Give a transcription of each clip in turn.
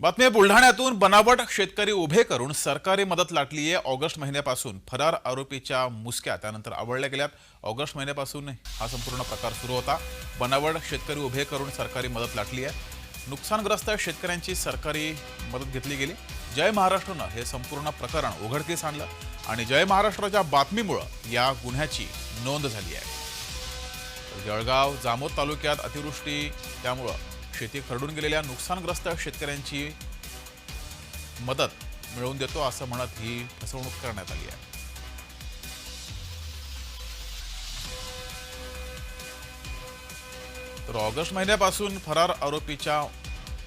बातमी बुलढाण्यातून बनावट शेतकरी उभे करून सरकारी मदत लाटली आहे ऑगस्ट महिन्यापासून. फरार आरोपीच्या मुसक्या त्यानंतर आवडल्या गेल्यात. ऑगस्ट महिन्यापासून हा संपूर्ण प्रकार सुरू होता. बनावट शेतकरी उभे करून सरकारी मदत लाटली आहे नुकसानग्रस्त शेतकऱ्यांची सरकारी मदत घेतली गेली. जय महाराष्ट्रनं हे संपूर्ण प्रकरण उघडकीस आणलं आणि जय महाराष्ट्राच्या बातमीमुळं या गुन्ह्याची नोंद झाली आहे. जळगाव जामोद तालुक्यात अतिवृष्टी त्यामुळं शेती खरडून गेलेल्या नुकसानग्रस्त शेतकऱ्यांची मदत मिळवून देतो असं म्हणत ही फसवणूक करण्यात आली आहे. तर ऑगस्ट महिन्यापासून फरार आरोपीच्या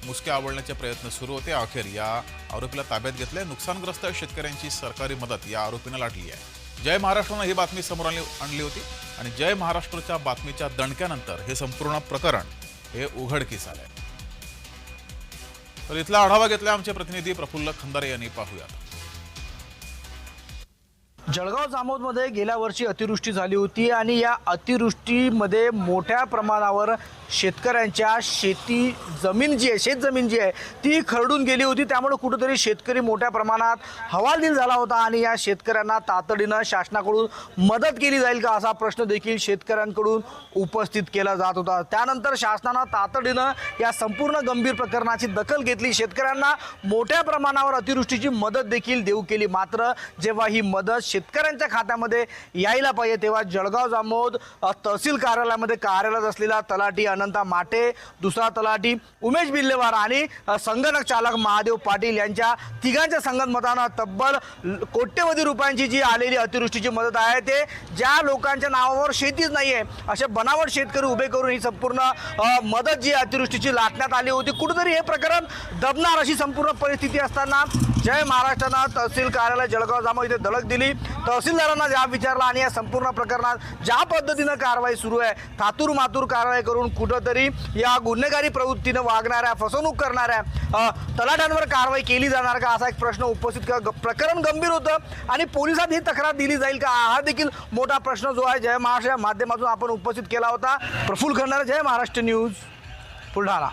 मुसक्या आवळण्याचे प्रयत्न सुरू होते. अखेर या आरोपीला ताब्यात घेतले. नुकसानग्रस्त शेतकऱ्यांची सरकारी मदत या आरोपीनं लाटली आहे. जय महाराष्ट्रानं ही बातमी समोर आणली आणली होती. आणि जय महाराष्ट्रच्या बातमीच्या दणक्यानंतर हे संपूर्ण प्रकरण हे उघडकीस आलंय. तर इथला आढावा घेतला आमचे प्रतिनिधी प्रफुल्ल खंदारे यांनी. पाहूयात. जळगाव जामोदमध्ये गेल्या वर्षी अतिवृष्टी झाली होती आणि या अतिवृष्टीमध्ये मोठ्या प्रमाणावर शेतकऱ्यांच्या शेती जमीन जी आहे शेतजमीन जी आहे ती खरडून गेली होती. त्यामुळे कुठेतरी शेतकरी मोठ्या प्रमाणात हवालदिल झाला होता आणि या शेतकऱ्यांना तातडीनं शासनाकडून मदत केली जाईल का असा प्रश्न देखील शेतकऱ्यांकडून उपस्थित केला जात होता. त्यानंतर शासनानं तातडीनं या संपूर्ण गंभीर प्रकरणाची दखल घेतली. शेतकऱ्यांना मोठ्या प्रमाणावर अतिवृष्टीची मदत देखील देऊ केली. मात्र जेव्हा ही मदत शेतकऱ्यांच्या खात्यामध्ये यायला पाहिजे तेव्हा जळगाव जामोद तहसील कार्यालयामध्ये कार्यरत असलेला तलाठी अनंता माटे दुसरा तलाठी उमेश बिल्लेवार आणि संगणक चालक महादेव पाटील यांच्या तिघांच्या संगनमतानं तब्बल कोट्यवधी रुपयांची जी आलेली अतिवृष्टीची मदत आहे ते ज्या लोकांच्या नावावर शेतीच नाही आहे असे बनावट शेतकरी उभे करून ही संपूर्ण मदत जी अतिवृष्टीची लाटण्यात आली होती कुठेतरी हे प्रकरण दबणार अशी संपूर्ण परिस्थिती असताना जय महाराष्ट्रांना तहसील कार्यालय जळगाव जामो इथे धडक दिली. तहसीलदारांना जाब विचारला आणि या संपूर्ण प्रकरणात ज्या पद्धतीनं कारवाई सुरू आहे थातूर मातूर कारवाई करून कुठंतरी या गुन्हेगारी प्रवृत्तीनं वागणाऱ्या फसवणूक करणाऱ्या तलाटांवर तलाठ्यांवर कारवाई केली जाणार का? असा एक प्रश्न उपस्थित क- ग- प्रकरण गंभीर होतं. आणि पोलिसात ही तक्रार दिली जाईल का? हा देखील मोठा प्रश्न जो आहे जय महाराष्ट्र या माध्यमातून आपण उपस्थित केला होता. प्रफुल्ल खंडारे जय महाराष्ट्र न्यूज बुलढाणा.